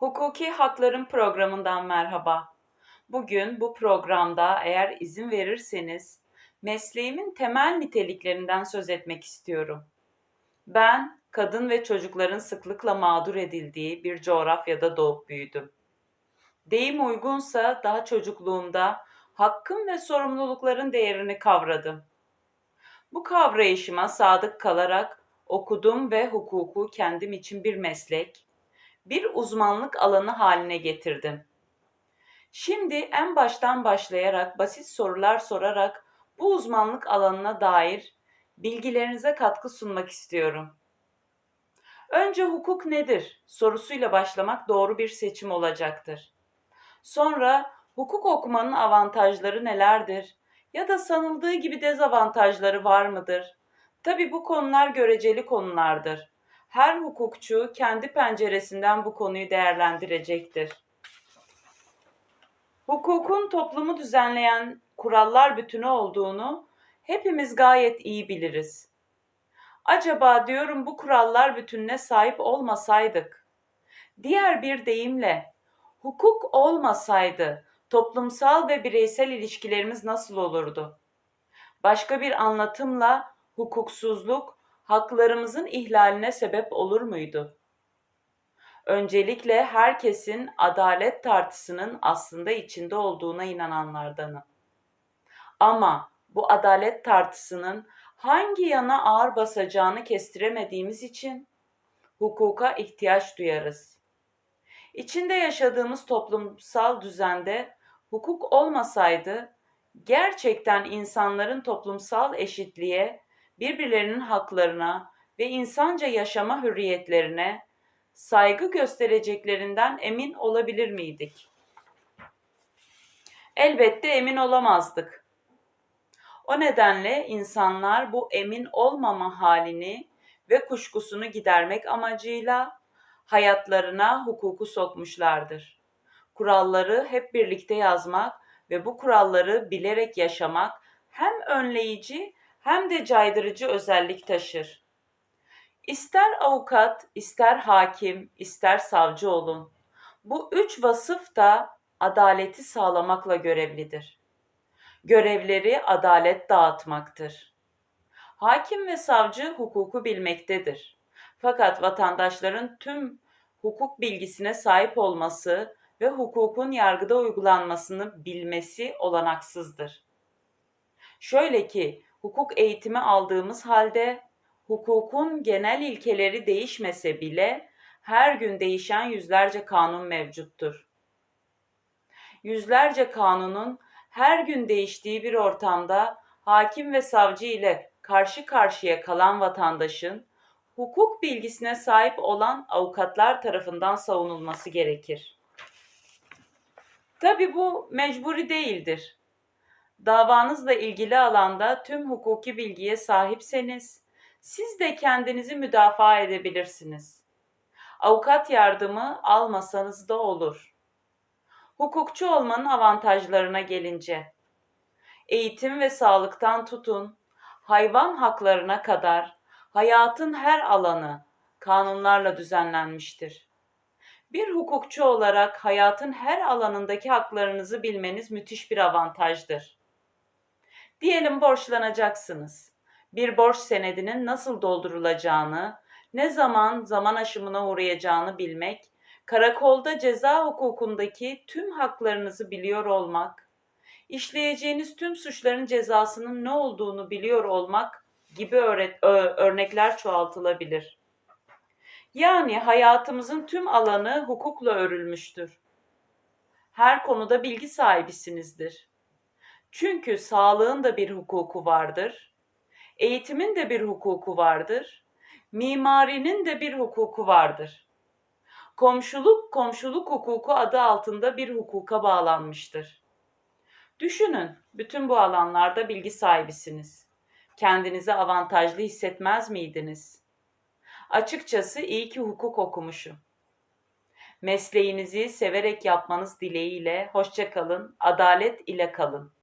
Hukuki Hakların programından merhaba. Bugün bu programda eğer izin verirseniz mesleğimin temel niteliklerinden söz etmek istiyorum. Ben kadın ve çocukların sıklıkla mağdur edildiği bir coğrafyada doğup büyüdüm. Deyim uygunsa daha çocukluğumda hakkım ve sorumlulukların değerini kavradım. Bu kavrayışıma sadık kalarak okudum ve hukuku kendim için bir meslek, bir uzmanlık alanı haline getirdim. Şimdi en baştan başlayarak basit sorular sorarak bu uzmanlık alanına dair bilgilerinize katkı sunmak istiyorum. Önce hukuk nedir sorusuyla başlamak doğru bir seçim olacaktır. Sonra hukuk okumanın avantajları nelerdir ya da sanıldığı gibi dezavantajları var mıdır? Tabi bu konular göreceli konulardır. Her hukukçu kendi penceresinden bu konuyu değerlendirecektir. Hukukun toplumu düzenleyen kurallar bütünü olduğunu hepimiz gayet iyi biliriz. Acaba diyorum bu kurallar bütününe sahip olmasaydık, diğer bir deyimle hukuk olmasaydı toplumsal ve bireysel ilişkilerimiz nasıl olurdu? Başka bir anlatımla hukuksuzluk haklarımızın ihlaline sebep olur muydu? Öncelikle herkesin adalet tartısının aslında içinde olduğuna inananlardanım. Ama bu adalet tartısının hangi yana ağır basacağını kestiremediğimiz için hukuka ihtiyaç duyarız. İçinde yaşadığımız toplumsal düzende hukuk olmasaydı gerçekten insanların toplumsal eşitliğe, birbirlerinin haklarına ve insanca yaşama hürriyetlerine saygı göstereceklerinden emin olabilir miydik? Elbette emin olamazdık. O nedenle insanlar bu emin olmama halini ve kuşkusunu gidermek amacıyla hayatlarına hukuku sokmuşlardır. Kuralları hep birlikte yazmak ve bu kuralları bilerek yaşamak hem önleyici hem de caydırıcı özellik taşır. İster avukat, ister hakim, ister savcı olun. Bu üç vasıf da adaleti sağlamakla görevlidir. Görevleri adalet dağıtmaktır. Hakim ve savcı hukuku bilmektedir. Fakat vatandaşların tüm hukuk bilgisine sahip olması ve hukukun yargıda uygulanmasını bilmesi olanaksızdır. Şöyle ki hukuk eğitimi aldığımız halde hukukun genel ilkeleri değişmese bile her gün değişen yüzlerce kanun mevcuttur. Yüzlerce kanunun her gün değiştiği bir ortamda hakim ve savcı ile karşı karşıya kalan vatandaşın hukuk bilgisine sahip olan avukatlar tarafından savunulması gerekir. Tabi bu mecburi değildir. Davanızla ilgili alanda tüm hukuki bilgiye sahipseniz siz de kendinizi müdafaa edebilirsiniz. Avukat yardımı almasanız da olur. Hukukçu olmanın avantajlarına gelince eğitim ve sağlıktan tutun hayvan haklarına kadar hayatın her alanı kanunlarla düzenlenmiştir. Bir hukukçu olarak hayatın her alanındaki haklarınızı bilmeniz müthiş bir avantajdır. Diyelim borçlanacaksınız. Bir borç senedinin nasıl doldurulacağını, ne zaman zaman aşımına uğrayacağını bilmek, karakolda ceza hukukundaki tüm haklarınızı biliyor olmak, işleyeceğiniz tüm suçların cezasının ne olduğunu biliyor olmak gibi örnekler çoğaltılabilir. Yani hayatımızın tüm alanı hukukla örülmüştür. Her konuda bilgi sahibisinizdir. Çünkü sağlığın da bir hukuku vardır. Eğitimin de bir hukuku vardır. Mimarinin de bir hukuku vardır. Komşuluk, komşuluk hukuku adı altında bir hukuka bağlanmıştır. Düşünün, bütün bu alanlarda bilgi sahibisiniz. Kendinizi avantajlı hissetmez miydiniz? Açıkçası iyi ki hukuk okumuşum. Mesleğinizi severek yapmanız dileğiyle hoşça kalın, adalet ile kalın.